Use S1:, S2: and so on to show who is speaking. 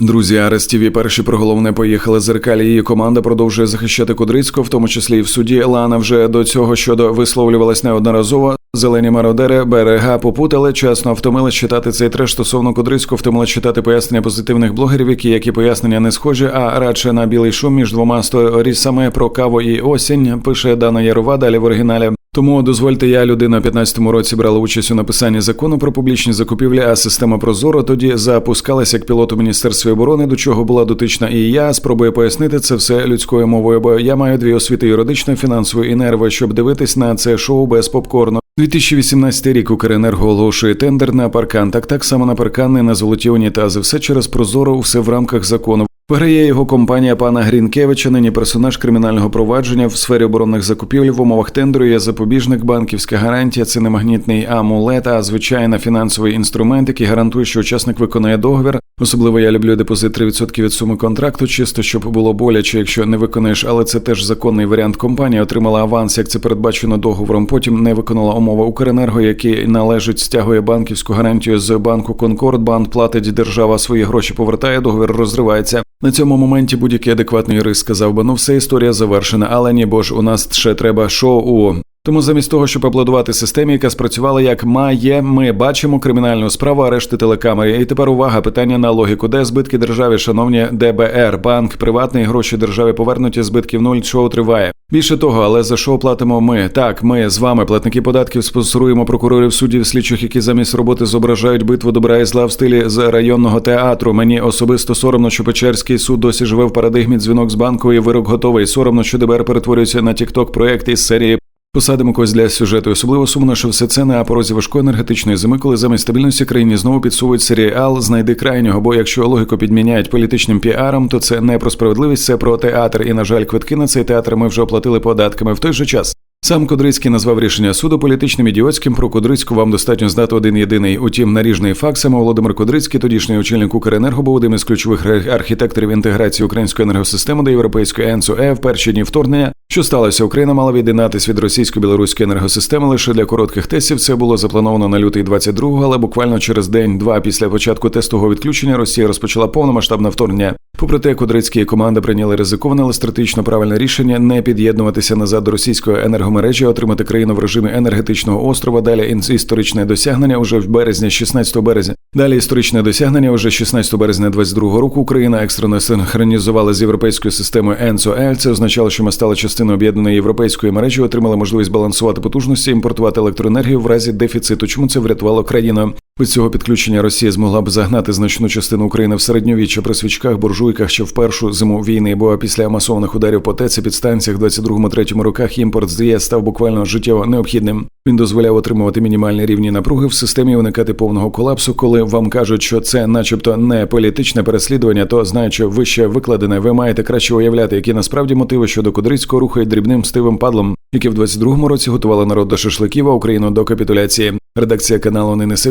S1: Друзі, Арестіві перші про головне поїхали зеркалі. Її команда продовжує захищати Кудрицького, в тому числі і в суді. Лана вже до цього щодо висловлювалась неодноразово. Зелені мародери берега попутали, чесно втомили читати цей треш стосовно Кудрицького, втомили читати пояснення позитивних блогерів, які які пояснення не схожі, а радше на білий шум між двома сторісами про каву і осінь. Пише Дана Ярова далі в оригіналі. Тому дозвольте, я людина в 15-му році брала участь у написанні закону про публічні закупівлі, а система Прозоро тоді запускалася як пілот у міністерстві оборони, до чого була дотична і я спробую пояснити це все людською мовою, бо я маю дві освіти юридичної, фінансової і нерви, щоб дивитись на це шоу без попкорну. 2018 рік Укренерго оголошує тендер на паркан. Так так само на паркан і на золоті унітази. Все через прозоро, все в рамках закону. Виграє його компанія пана Грінкевича, нині персонаж кримінального провадження в сфері оборонних закупівель в умовах тендеру є запобіжник, банківська гарантія. Це не магнітний амулет, а звичайна фінансовий інструмент, який гарантує, що учасник виконає договір. Особливо я люблю депозит 3% від суми контракту, чисто щоб було боляче, якщо не виконаєш, але це теж законний варіант. Компанія отримала аванс, як це передбачено договором. Потім не виконала умови Укренерго, який належить, стягує банківську гарантію з банку Конкорд. Банк платить держава свої гроші, повертає договір, розривається. На цьому моменті будь-який адекватний юрист сказав би, ну все історія завершена, але ні, бо ж у нас ще треба шоу. Тому замість того, щоб аплодувати системі, яка спрацювала як має, ми бачимо кримінальну справу арешти телекамери. І тепер увага, питання на логіку, де збитки державі, шановні ДБР, банк, приватний гроші державі повернуті, збитків нуль, шоу триває. Більше того, але за що платимо ми? Так, ми з вами, платники податків, спонсоруємо прокурорів, суддів, слідчих, які замість роботи зображають битву добра і зла в стилі з районного театру. Мені особисто соромно, що Печерський суд досі живе в парадигмі дзвінок з банку і вирок готовий. Соромно, що ДБР перетворюється на тікток проект із серії Посадимо когось для сюжету. Особливо сумно, що все це на порозі важкої енергетичної зими, коли замість стабільності країні знову підсувують серіал Знайди крайнього. Бо якщо логіку підміняють політичним піаром, то це не про справедливість, це про театр. І на жаль, квитки на цей театр ми вже оплатили податками в той же час. Сам Кудрицький назвав рішення суду політичним ідіотським. Про Кудрицьку вам достатньо знати один єдиний. Утім, наріжний факт саме Володимир Кудрицький, тодішній очільник Укренерго, був одним із ключових архітекторів інтеграції української енергосистеми до європейської ЕНСОЕ в перші дні вторгнення. Що сталося? Україна мала від'єднатись від російсько-білоруської енергосистеми лише для коротких тестів. Це було заплановано на лютий 22-го, але буквально через день-два після початку тестового відключення Росія розпочала повномасштабне вторгнення. Попри те, Кудрицькі і команда прийняли ризиковане, але стратегічно правильне рішення не під'єднуватися назад до російської енергомережі, а отримати країну в режимі енергетичного острова. Далі історичне досягнення уже в березні, 16 березня. Далі історичне досягнення уже 16 березня 22 року. Україна екстрено синхронізувала з європейською системою ЕНСОЕЛ. Це означало, що ми стали частиною об'єднаної європейської мережі, отримали можливість балансувати потужності, імпортувати електроенергію в разі дефіциту. Чому це врятувало країну? Без цього підключення Росія змогла б загнати значну частину України в середньовіччя при свічках, буржуйках ще в першу зиму війни, бо після масованих ударів по ТЕЦі підстанціях в 22-3 роках імпорт з ЄС став буквально життєво необхідним. Він дозволяв отримувати мінімальні рівні напруги в системі, уникати повного колапсу. Коли вам кажуть, що це, начебто, не політичне переслідування, то знаючи вище викладене, ви маєте краще уявляти, які насправді мотиви щодо Кудрицького рухають дрібним стивим падлом, які в 22-му році готували народ до шашликів, а Україну до капітуляції. Редакція каналу не несе